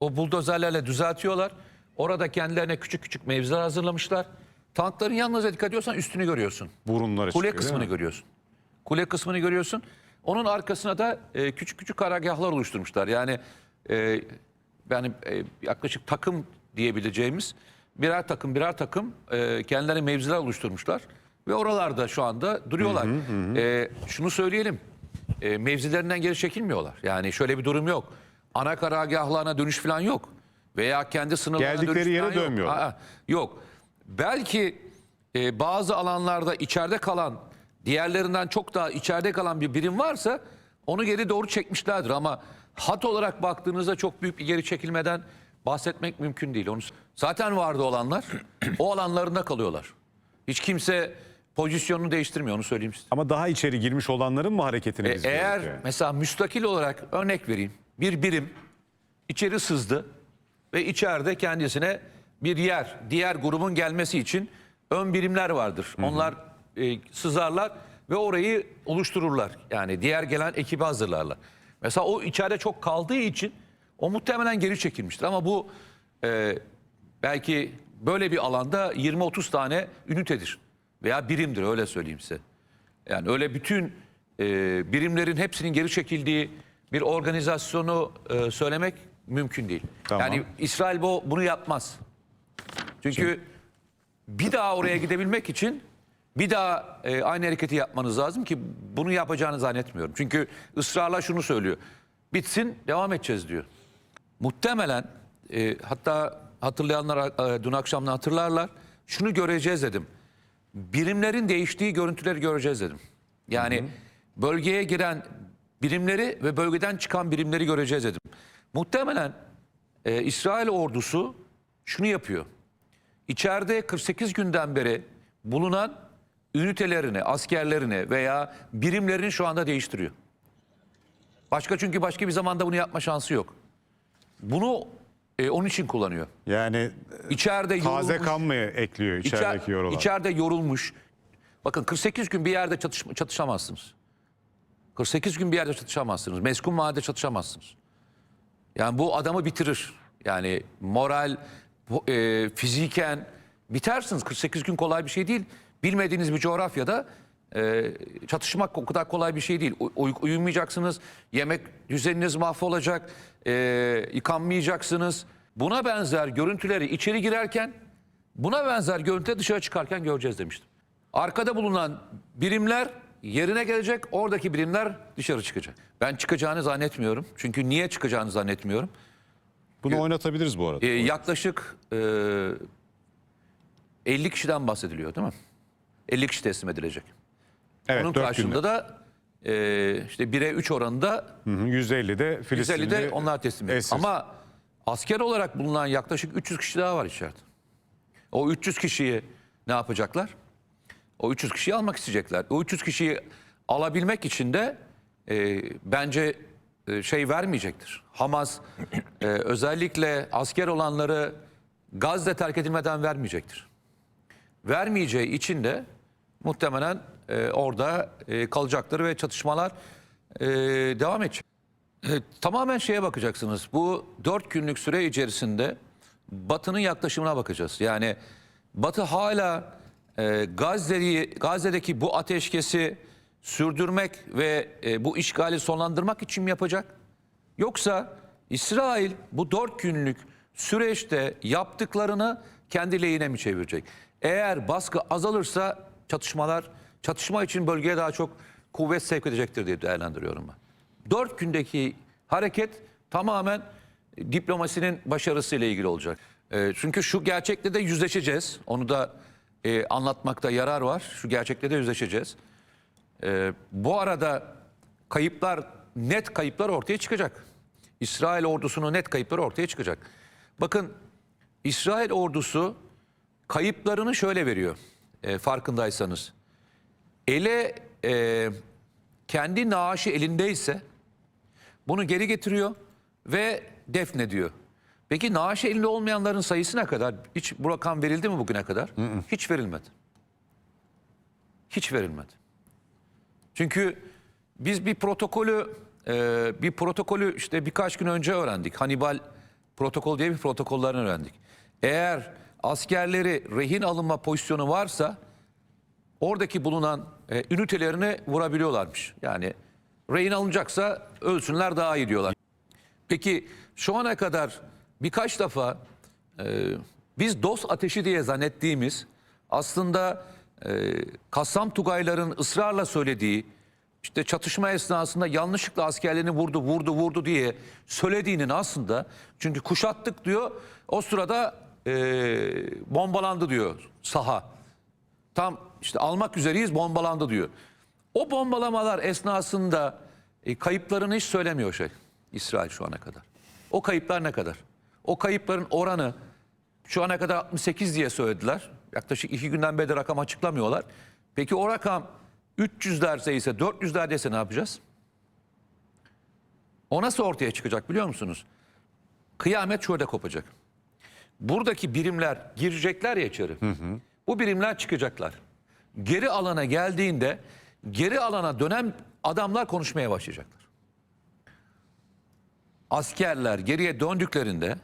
O buldozerlerle düzeltiyorlar. Orada kendilerine küçük küçük mevziler hazırlamışlar. Tankların yalnızca dikkat ediyorsan üstünü görüyorsun. Burunları Kule çıkıyor, kısmını görüyorsun. Kule kısmını görüyorsun. Onun arkasına da e, küçük küçük karargahlar oluşturmuşlar. Yani e, yani e, yaklaşık takım diyebileceğimiz birer takım birer takım e, kendilerine mevziler oluşturmuşlar ve oralarda şu anda duruyorlar. E, şunu söyleyelim. E, mevzilerinden geri çekilmiyorlar. Yani şöyle bir durum yok. Ana karargahlarına dönüş falan yok. Veya kendi sınırlarına Geldikleri dönüş yere falan yok. dönmüyorlar. Aa, yok. Belki e, bazı alanlarda içeride kalan, diğerlerinden çok daha içeride kalan bir birim varsa onu geri doğru çekmişlerdir. Ama hat olarak baktığınızda çok büyük bir geri çekilmeden bahsetmek mümkün değil. Onu zaten vardı olanlar, o alanlarında kalıyorlar. Hiç kimse pozisyonunu değiştirmiyor onu söyleyeyim size. Ama daha içeri girmiş olanların mı hareketini E, biz eğer yani? mesela müstakil olarak örnek vereyim. Bir birim içeri sızdı ve içeride kendisine bir yer, diğer grubun gelmesi için ön birimler vardır. Onlar e, sızarlar ve orayı oluştururlar. Yani diğer gelen ekibi hazırlarlar. Mesela o içeride çok kaldığı için o muhtemelen geri çekilmiştir. Ama bu e, belki böyle bir alanda 20-30 tane ünitedir veya birimdir öyle söyleyeyim size. Yani öyle bütün e, birimlerin hepsinin geri çekildiği bir organizasyonu e, söylemek mümkün değil. Tamam. Yani İsrail bu, bunu yapmaz. Çünkü bir daha oraya gidebilmek için bir daha e, aynı hareketi yapmanız lazım ki bunu yapacağını zannetmiyorum. Çünkü ısrarla şunu söylüyor. Bitsin devam edeceğiz diyor. Muhtemelen e, hatta hatırlayanlar e, dün akşamdan hatırlarlar. Şunu göreceğiz dedim. Birimlerin değiştiği görüntüleri göreceğiz dedim. Yani bölgeye giren birimleri ve bölgeden çıkan birimleri göreceğiz dedim. Muhtemelen e, İsrail ordusu şunu yapıyor. İçeride 48 günden beri bulunan ünitelerini, askerlerini veya birimlerini şu anda değiştiriyor. Başka çünkü başka bir zamanda bunu yapma şansı yok. Bunu e, onun için kullanıyor. Yani İçeride taze yorulmuş, kan mı ekliyor içerideki içer- yorulan? içeride yorulmuş. Bakın 48 gün bir yerde çatış- çatışamazsınız. 48 gün bir yerde çatışamazsınız. Meskun vadede çatışamazsınız. Yani bu adamı bitirir. Yani moral, e, fiziken bitersiniz. 48 gün kolay bir şey değil. Bilmediğiniz bir coğrafyada e, çatışmak o kadar kolay bir şey değil. Uy- uyumayacaksınız, yemek düzeniniz mahvolacak, e, yıkanmayacaksınız. Buna benzer görüntüleri içeri girerken, buna benzer görüntüleri dışarı çıkarken göreceğiz demiştim. Arkada bulunan birimler yerine gelecek, oradaki birimler dışarı çıkacak. Ben çıkacağını zannetmiyorum. Çünkü niye çıkacağını zannetmiyorum. Bunu oynatabiliriz bu arada. Ee, yaklaşık e, 50 kişiden bahsediliyor değil mi? 50 kişi teslim edilecek. evet, Onun dört karşılığında günde. da e, işte 1'e 3 oranında Hı hı, 150'de Filistinli 150'de onlar teslim esir. Ama asker olarak bulunan yaklaşık 300 kişi daha var içeride. O 300 kişiyi ne yapacaklar? O 300 kişiyi almak isteyecekler. O 300 kişiyi alabilmek için de e, bence e, şey vermeyecektir. Hamas e, özellikle asker olanları Gazze terk edilmeden vermeyecektir. Vermeyeceği için de muhtemelen e, orada e, kalacaktır ve çatışmalar e, devam edecek. E, tamamen şeye bakacaksınız. Bu dört günlük süre içerisinde Batı'nın yaklaşımına bakacağız. Yani Batı hala e, Gazze'yi, Gazze'deki bu ateşkesi sürdürmek ve e, bu işgali sonlandırmak için mi yapacak? Yoksa İsrail bu dört günlük süreçte yaptıklarını kendi lehine mi çevirecek? Eğer baskı azalırsa çatışmalar, çatışma için bölgeye daha çok kuvvet sevk edecektir diye değerlendiriyorum ben. Dört gündeki hareket tamamen diplomasinin başarısıyla ilgili olacak. E, çünkü şu gerçekle de yüzleşeceğiz. Onu da e, anlatmakta yarar var. Şu gerçekle de yüzleşeceğiz. Ee, bu arada kayıplar, net kayıplar ortaya çıkacak. İsrail ordusunun net kayıpları ortaya çıkacak. Bakın İsrail ordusu kayıplarını şöyle veriyor e, farkındaysanız. Ele e, kendi naaşı elindeyse bunu geri getiriyor ve defnediyor. Peki naaşı elinde olmayanların sayısı ne kadar? Hiç bu rakam verildi mi bugüne kadar? Hiç verilmedi. Hiç verilmedi. Çünkü biz bir protokolü e, bir protokolü işte birkaç gün önce öğrendik. Hannibal protokol diye bir protokollerini öğrendik. Eğer askerleri rehin alınma pozisyonu varsa oradaki bulunan e, ünitelerini vurabiliyorlarmış. Yani rehin alınacaksa ölsünler daha iyi diyorlar. Peki şu ana kadar birkaç defa e, biz dost ateşi diye zannettiğimiz aslında e, Kassam Tugayların ısrarla söylediği işte çatışma esnasında yanlışlıkla askerlerini vurdu vurdu vurdu diye söylediğinin aslında çünkü kuşattık diyor o sırada e, bombalandı diyor saha. Tam işte almak üzereyiz bombalandı diyor. O bombalamalar esnasında e, kayıplarını hiç söylemiyor şey İsrail şu ana kadar. O kayıplar ne kadar? O kayıpların oranı şu ana kadar 68 diye söylediler. Yaklaşık iki günden beri rakam açıklamıyorlar. Peki o rakam 300 derse ise 400 dese ne yapacağız? O nasıl ortaya çıkacak biliyor musunuz? Kıyamet şurada kopacak. Buradaki birimler girecekler ya içeri. Bu birimler çıkacaklar. Geri alana geldiğinde geri alana dönen adamlar konuşmaya başlayacaklar. Askerler geriye döndüklerinde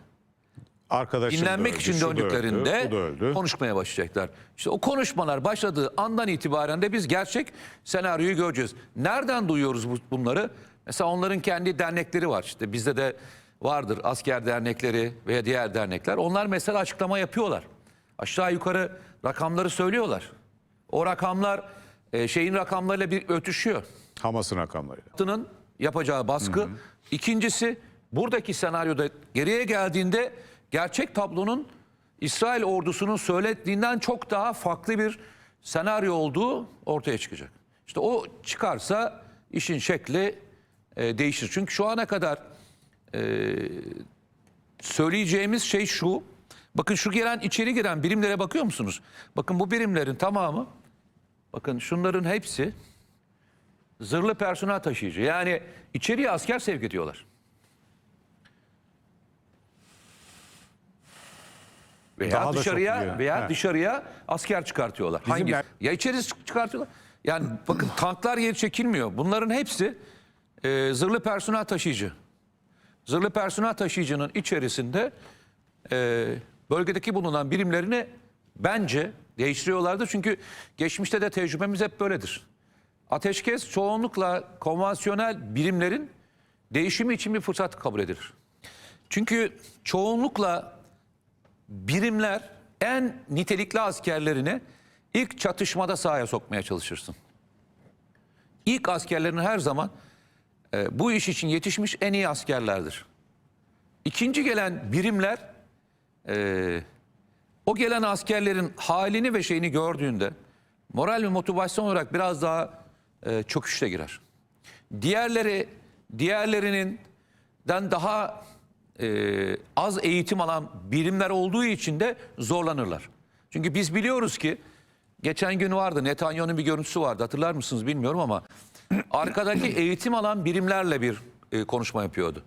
Arkadaşım da dinlenmek öldü, için öldü, döndüklerinde öldü. konuşmaya başlayacaklar. İşte o konuşmalar başladığı andan itibaren de biz gerçek senaryoyu göreceğiz. Nereden duyuyoruz bu- bunları? Mesela onların kendi dernekleri var. İşte bizde de vardır asker dernekleri veya diğer dernekler. Onlar mesela açıklama yapıyorlar. Aşağı yukarı rakamları söylüyorlar. O rakamlar e, şeyin rakamlarıyla bir ötüşüyor. Hamas'ın rakamlarıyla. Batı'nın yapacağı baskı. İkincisi buradaki senaryoda geriye geldiğinde gerçek tablonun İsrail ordusunun söylediğinden çok daha farklı bir senaryo olduğu ortaya çıkacak. İşte o çıkarsa işin şekli e, değişir. Çünkü şu ana kadar e, söyleyeceğimiz şey şu. Bakın şu gelen içeri giren birimlere bakıyor musunuz? Bakın bu birimlerin tamamı bakın şunların hepsi zırhlı personel taşıyıcı. Yani içeriye asker sevk ediyorlar. Veya Daha da çok dışarıya biliyor. veya Evet. dışarıya asker çıkartıyorlar. Hangi? er- Ya içeri çıkartıyorlar. Yani bakın tanklar geri çekilmiyor. Bunların hepsi e, zırhlı personel taşıyıcı. Zırhlı personel taşıyıcının içerisinde e, bölgedeki bulunan birimlerini bence değiştiriyorlardı. Çünkü geçmişte de tecrübemiz hep böyledir. Ateşkes çoğunlukla konvansiyonel birimlerin değişimi için bir fırsat kabul edilir. Çünkü çoğunlukla birimler en nitelikli askerlerini ilk çatışmada sahaya sokmaya çalışırsın. İlk askerlerin her zaman e, bu iş için yetişmiş en iyi askerlerdir. İkinci gelen birimler e, o gelen askerlerin halini ve şeyini gördüğünde moral ve motivasyon olarak biraz daha e, çöküşte girer. Diğerleri diğerlerinin daha e, az eğitim alan birimler olduğu için de zorlanırlar. Çünkü biz biliyoruz ki geçen gün vardı Netanyahu'nun bir görüntüsü vardı hatırlar mısınız bilmiyorum ama arkadaki eğitim alan birimlerle bir e, konuşma yapıyordu.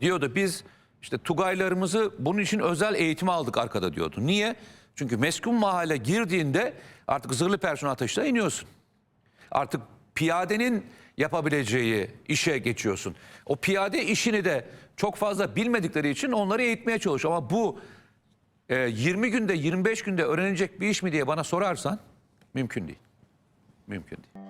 Diyordu biz işte Tugaylarımızı bunun için özel eğitim aldık arkada diyordu. Niye? Çünkü meskun mahalle girdiğinde artık zırhlı personel taşına iniyorsun. Artık piyadenin yapabileceği işe geçiyorsun. O piyade işini de çok fazla bilmedikleri için onları eğitmeye çalışıyor. Ama bu e, 20 günde 25 günde öğrenecek bir iş mi diye bana sorarsan mümkün değil. Mümkün değil.